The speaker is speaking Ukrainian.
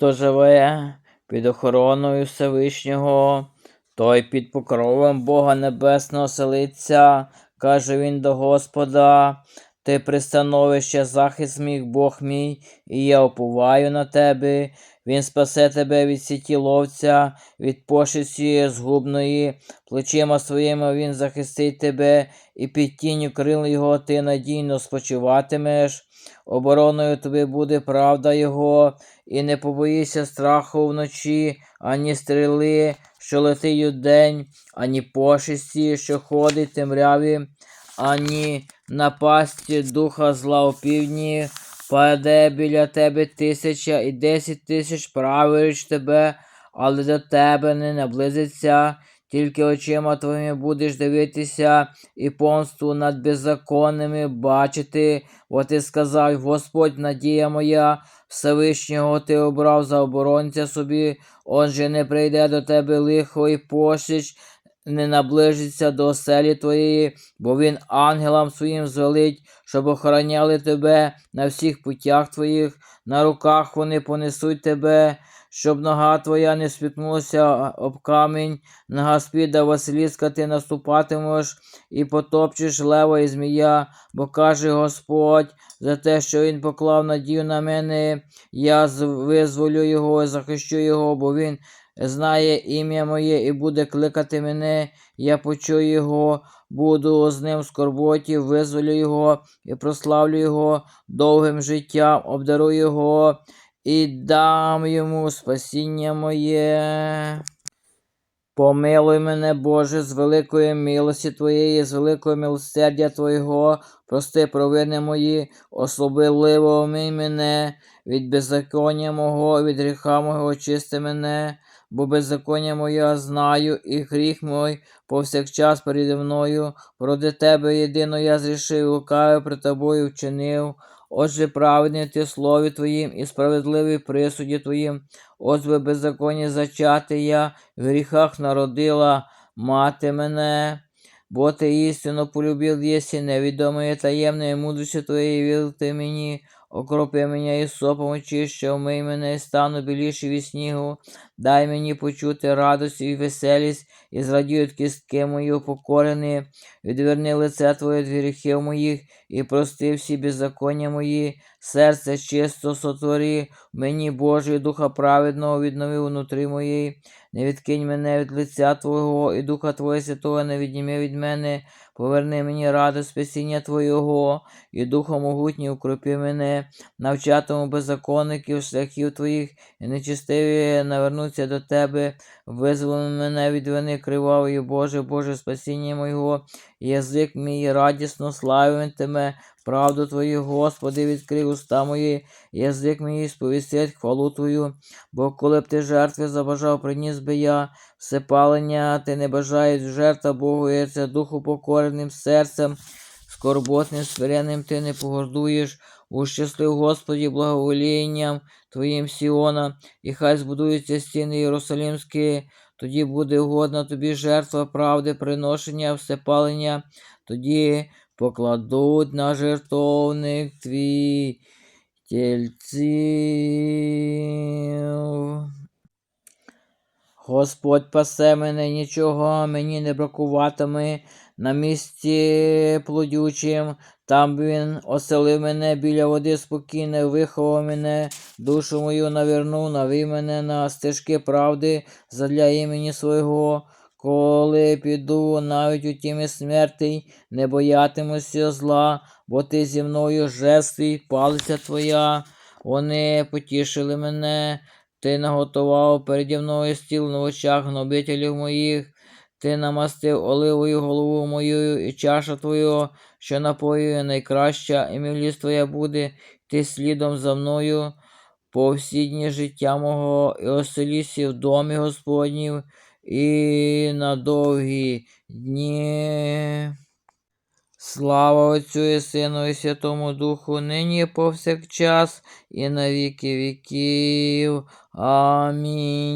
Хто живе під охороною Всевишнього, той під покровом Бога Небесного селиться, каже він до Господа. Ти пристановище, захист мій, Бог мій, і я оповаю на тебе. Він спасе тебе від сіті ловця, від пошисті згубної, плечима своїми він захистить тебе, і під тінню крил його ти надійно спочиватимеш. Обороною тобі буде правда Його, і не побоїшся страху вночі, ані стріли, що летить день, ані пошисті, що ходить темряві, ані напасті духа зла у півдні. Паде біля тебе тисяча і десять тисяч праворуч тебе, але до тебе не наблизиться. Тільки очима твоїми будеш дивитися і помсту над беззаконними бачити, бо ти сказав, Господь, надія моя, Всевишнього ти обрав за оборонця собі, отже не прийде до тебе лихо і пошіч, не наближиться до оселі твоєї, бо він ангелам своїм звелить, щоб охороняли тебе на всіх путях твоїх, на руках вони понесуть тебе, щоб нога твоя не спітнулася об камінь, нога спіда Василіска ти наступатимеш і потопчеш лева і змія, бо каже Господь, за те, що він поклав надію на мене, я визволю його і захищу його, бо він знає ім'я моє і буде кликати мене, я почую його, буду з ним в скорботі, визволю його і прославлю його довгим життям, обдарую його і дам йому спасіння моє. Помилуй мене, Боже, з великої милості Твоєї, з великого милосердя Твого, прости провини мої, особливо омий мене, від беззаконня мого, від гріха мого очисти мене, бо беззаконня моє знаю, і гріх мой повсякчас переді мною, проти Тебе єдино я зрішив, лукавив при тобою вчинив. Отже, праведний ти слові Твоїм і справедливий присуді Твоїм, би беззаконні зачати я, в гріхах народила. Мати мене, бо ти істинно полюбив єсі невідомої таємної мудрості Твоєї віл ти мені, окропи мене і сопом очище, омий мене і стану біліші від снігу, дай мені почути радость і веселість, і зрадіють кістки мої упокорені, відверни лице Твоє від гріхів моїх, і прости всі беззаконня мої, серце чисто сотвори, мені Божий Духа праведного віднови внутрі моєї, не відкинь мене від лиця Твого, і Духа Твого Святого не відніми від мене, поверни мені радость спасіння Твого, і Духом могутній укропи мене, навчатиму беззаконників шляхів Твоїх, і нечистиві навернуться до Тебе, визволи мене від вини кривавої, Боже, Боже, спасіння Мого, язик мій радісно славитиме, правду Твою, Господи, відкрив уста мої, язик мій сповістить хвалу Твою, бо коли б ти жертви забажав, приніс би я, всепалення, ти не бажаєш жертва Богу, і це духу покореним серцем, скорботним, смиренним ти не погордуєш, ущаслив, Господі, благоволінням Твоїм Сіона, і хай збудуються стіни Єрусалимські, тоді буде угодна тобі жертва правди, приношення, всепалення, тоді покладуть на жертовник твій тільців. Господь пасе мене, нічого мені не бракуватиме на місці плодючим, там він оселив мене біля води спокійно, виховав мене, душу мою навернув, навів мене на стежки правди задля імені свого. Коли піду навіть у тімі смерти, не боятимуся зла, бо ти зі мною жест палиця твоя, вони потішили мене, ти наготував переді мною стіл на очах гнобителів моїх, ти намастив оливою голову мою, і чаша твою, що напоює найкраща, і милість твоя буде, ти слідом за мною по всі дні життя мого, і оселісі в домі Господнів і на довгі дні. Слава Отцю і Сину, і Святому Духу, нині повсякчас, і на віки віків. Амінь.